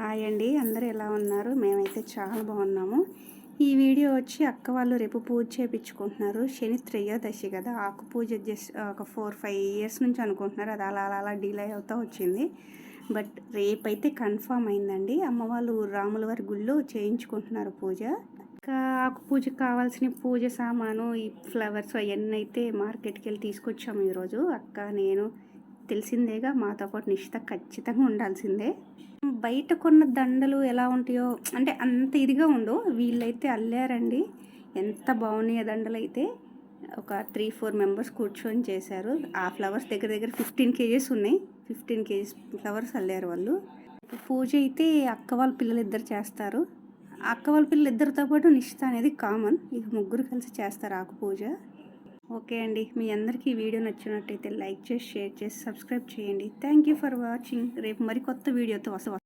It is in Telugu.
హాయ్ అండి. అందరూ ఎలా ఉన్నారు? మేమైతే చాలా బాగున్నాము. ఈ వీడియో వచ్చి అక్క వాళ్ళు రేపు పూజ చేయించుకుంటున్నారు శని త్రయోదశి కదా. ఆకు పూజ జస్ట్ ఒక ఫోర్ ఫైవ్ ఇయర్స్ నుంచి అనుకుంటున్నారు. అది అలా అలా అలా డిలే అవుతూ వచ్చింది. బట్ రేపైతే కన్ఫామ్ అయిందండి. అమ్మ వాళ్ళు రాముల వారి గుళ్ళో చేయించుకుంటున్నారు పూజ. ఇంకా ఆకు పూజకు కావాల్సిన పూజ సామాను ఈ ఫ్లవర్స్ అవన్నీ అయితే మార్కెట్కి వెళ్ళి తీసుకొచ్చాము ఈరోజు. అక్క నేను తెలిసిందేగా మాతో పాటు నిష్ఠ ఖచ్చితంగా ఉండాల్సిందే. బయట కొన్న దండలు ఎలా ఉంటాయో అంటే అంత ఇదిగా ఉండవు. వీళ్ళైతే అల్లారండి. ఎంత బాగున్నాయి దండలు అయితే ఒక త్రీ ఫోర్ మెంబర్స్ కూర్చొని చేశారు. ఆ ఫ్లవర్స్ దగ్గర దగ్గర ఫిఫ్టీన్ కేజెస్ ఉన్నాయి. ఫిఫ్టీన్ కేజీస్ ఫ్లవర్స్ అల్లారు వాళ్ళు. పూజ అయితే అక్క వాళ్ళ పిల్లలు ఇద్దరు చేస్తారు. అక్క వాళ్ళ పిల్లలు ఇద్దరితో పాటు నిష్ఠ అనేది కామన్. ఇక ముగ్గురు కలిసి చేస్తారు ఆకు పూజ. ఓకే అండి. మీ అందరికీ వీడియో నచ్చినట్టయితే లైక్ చేసి షేర్ చేసి సబ్స్క్రైబ్ చేయండి. Thank you for watching. రేపు మరి కొత్త వీడియోతో వస్తా